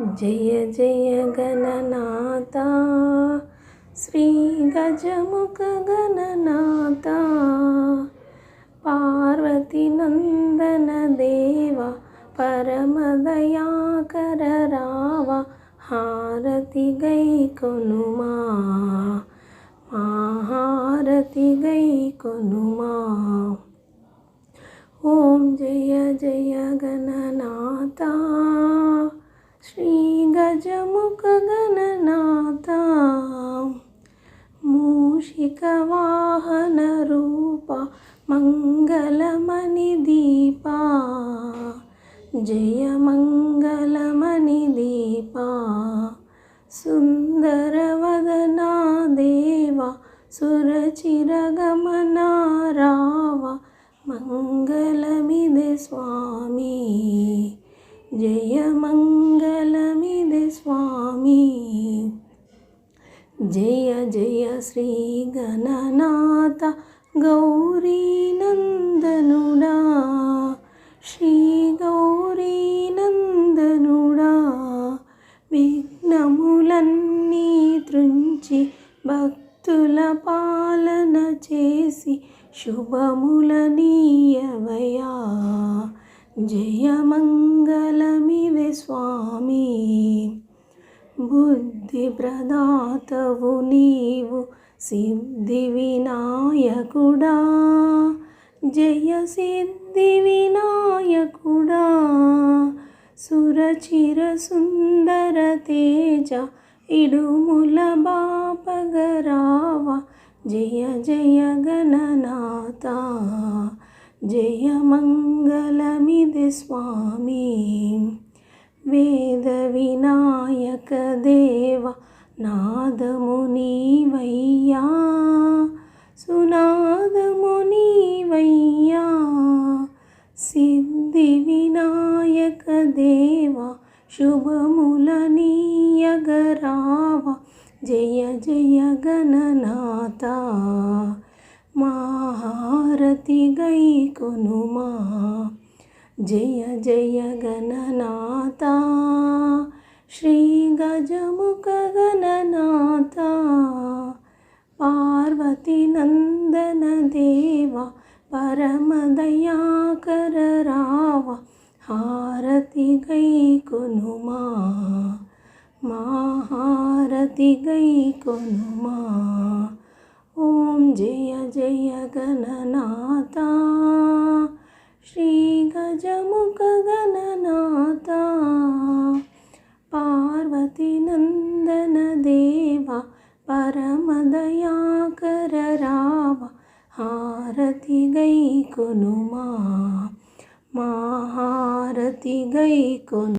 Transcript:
జయ జయ గణనాథ శ్రీ గజముఖ గణనాథ పార్వతి నందన దేవ పరమదయాకర రావ హారతి గై కొనుమా హారతి గై కొనుమా. ఓం జయ జయ గణనాథ. శ్రీ గజముఖ గణనాథ మూషిక వాహన రూప మంగళమణి దీప జయ మంగళమణి దీప సుందరవదనా దేవ సురచిరగ శ్రీ గణనాథ గౌరీ నందనుడా శ్రీ గౌరీనందనుడా విఘ్నములన్నీ త్రుంచి భక్తుల పాలన చేసి శుభములని బుద్ధి ప్రదాతవు నీవు సిద్ధి వినాయకుడా. జయ సిద్ధి వినాయకుడా. సురచిర సుందర తేజ ఇడుముల బాపగరావ. జయ జయ గణనాథ. జయ మంగళమిది స్వామి. వేద వినాయక దేవ నాదము నీవయ్యా. సునాదము నీవయ్యా. సిద్ధి వినాయక దేవ శుభముల నీయగరావ. జయ జయ గణనాథ మహారతి గైకొనుమా जय जय जयगननाथ श्री गजमुकगणनाथ पार्वती नन्दनदेवा परमदया करव हारतिगमा हारतिग कुनुमा ॐ जय जय गणनाथा। श्री जमुकगननाता पार्वतीनन्दनदेवा नन्दनदेवा परम दया कर रावा मा हारतिगुन्